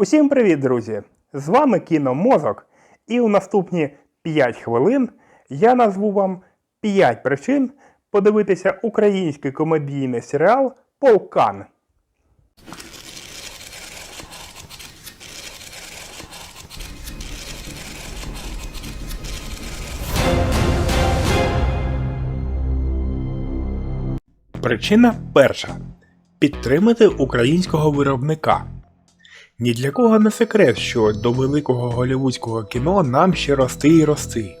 Усім привіт, друзі! З вами Кіномозок, і у наступні 5 хвилин я назву вам 5 причин подивитися український комедійний серіал Полкан. Причина перша: підтримати українського виробника. Ні для кого не секрет, що до великого голівудського кіно нам ще рости і рости.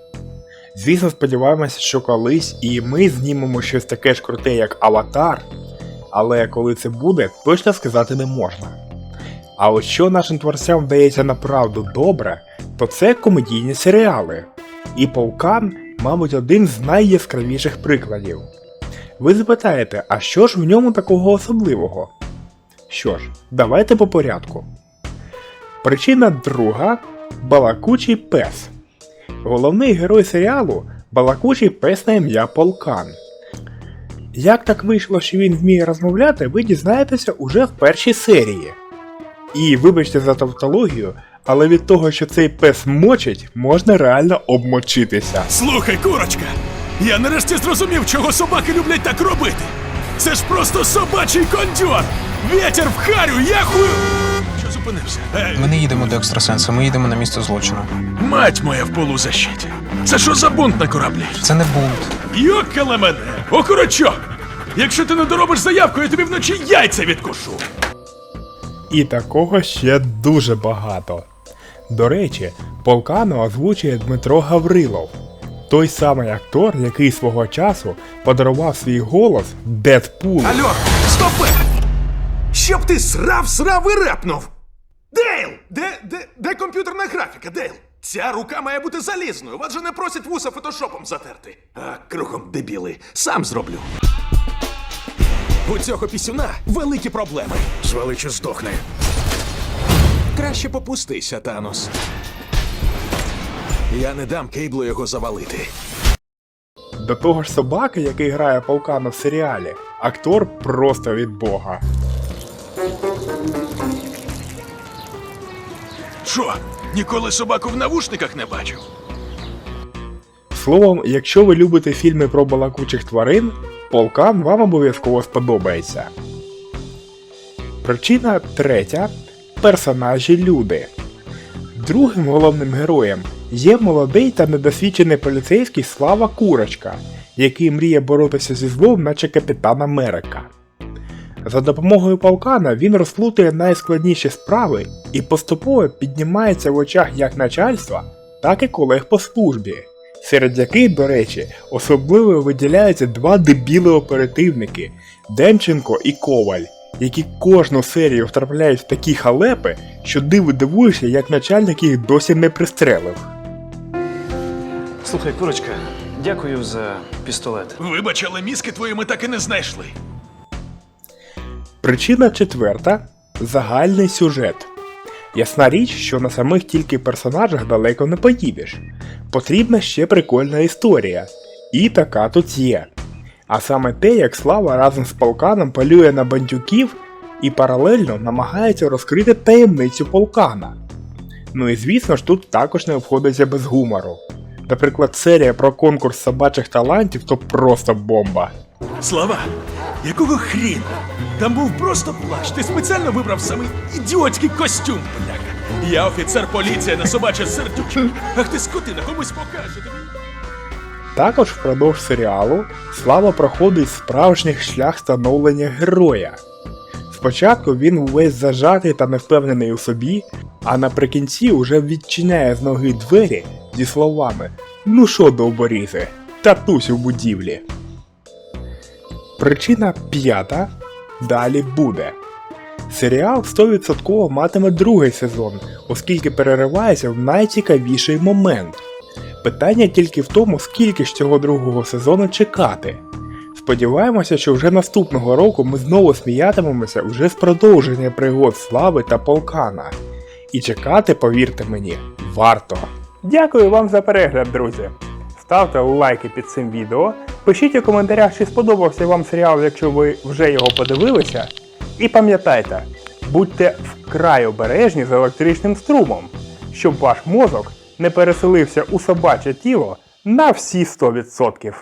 Звісно, сподіваємося, що колись і ми знімемо щось таке ж круте, як Аватар, але коли це буде, точно сказати не можна. А от що нашим творцям вдається направду добре, то це комедійні серіали. І Полкан, мабуть, один з найяскравіших прикладів. Ви запитаєте, а що ж в ньому такого особливого? Що ж, давайте по порядку. Причина друга балакучий пес. Головний герой серіалу балакучий пес на ім'я Полкан. Як так вийшло, що він вміє розмовляти, ви дізнаєтеся уже в першій серії. І вибачте за тавтологію, але від того, що цей пес мочить, можна реально обмочитися. Слухай, курочка, я нарешті зрозумів, чого собаки люблять так робити. Це ж просто собачий кондьор! Вітер в харю, я хую... Ей, Ми не їдемо до екстрасенса, ми їдемо на місце злочину. мать моя в полузащиті. Це що за бунт на кораблі? Це не бунт. Йокала мене! Окурочок! Якщо ти не доробиш заявку, я тобі вночі яйця відкушу. І такого ще дуже багато. До речі, Полкану озвучує Дмитро Гаврилов, той самий актор, який свого часу подарував свій голос Дедпулу. Алло, стопи! Щоб ти срав, срав і репнув! Де, де, де комп'ютерна графіка, Дейл? Ця рука має бути залізною, вас же не просять вуса фотошопом затерти. А кругом дебіли, сам зроблю. У цього пісюна великі проблеми. Звали здохне. Краще попустися, Танос. Я не дам кейблу його завалити. До того ж собаки, який грає Полкана в серіалі, актор просто від Бога. Що, ніколи собаку в навушниках не бачив? Словом, якщо ви любите фільми про балакучих тварин, Полкан вам обов'язково сподобається. Причина третя персонажі люди. Другим головним героєм є молодий та недосвідчений поліцейський Слава Курочка, який мріє боротися зі злом, наче Капітан Америка. За допомогою полкана він розплутує найскладніші справи і поступово піднімається в очах як начальства, так і колег по службі, серед яких, до речі, особливо виділяються два дебіли оперативники Демченко і Коваль, які кожну серію втрапляють в такі халепи, що диво дивуєшся, як начальник їх досі не пристрелив. Слухай, курочка, дякую за пістолет. Вибач, але мізки твої ми так і не знайшли. Причина четверта загальний сюжет. Ясна річ, що на самих тільки персонажах далеко не поїдеш. Потрібна ще прикольна історія. І така тут є. А саме те, як Слава разом з полканом полює на бандюків і паралельно намагається розкрити таємницю полкана. Ну і звісно ж тут також не обходиться без гумору. Наприклад, серія про конкурс собачих талантів то просто бомба. Слава, якого хріна? Там був просто плащ. Ти спеціально вибрав самий ідіотський костюм, бляха. Я офіцер поліції на собаче сердюче. Ах ти скотина, комусь покаже. Також впродовж серіалу Слава проходить справжній шлях становлення героя. Спочатку він увесь зажатий та невпевнений у собі, а наприкінці уже відчиняє з ноги двері зі словами Ну що, довборізи, татусь у будівлі. Причина п'ята далі буде. Серіал 100% матиме другий сезон, оскільки переривається в найцікавіший момент. Питання тільки в тому, скільки ж цього другого сезону чекати. Сподіваємося, що вже наступного року ми знову сміятимемося вже з продовження пригод Слави та Полкана. І чекати, повірте мені, варто. Дякую вам за перегляд, друзі. Ставте лайки під цим відео, пишіть у коментарях, чи сподобався вам серіал, якщо ви вже його подивилися. І пам'ятайте, Будьте вкрай обережні з електричним струмом, щоб ваш мозок не переселився у собаче тіло на всі 100%.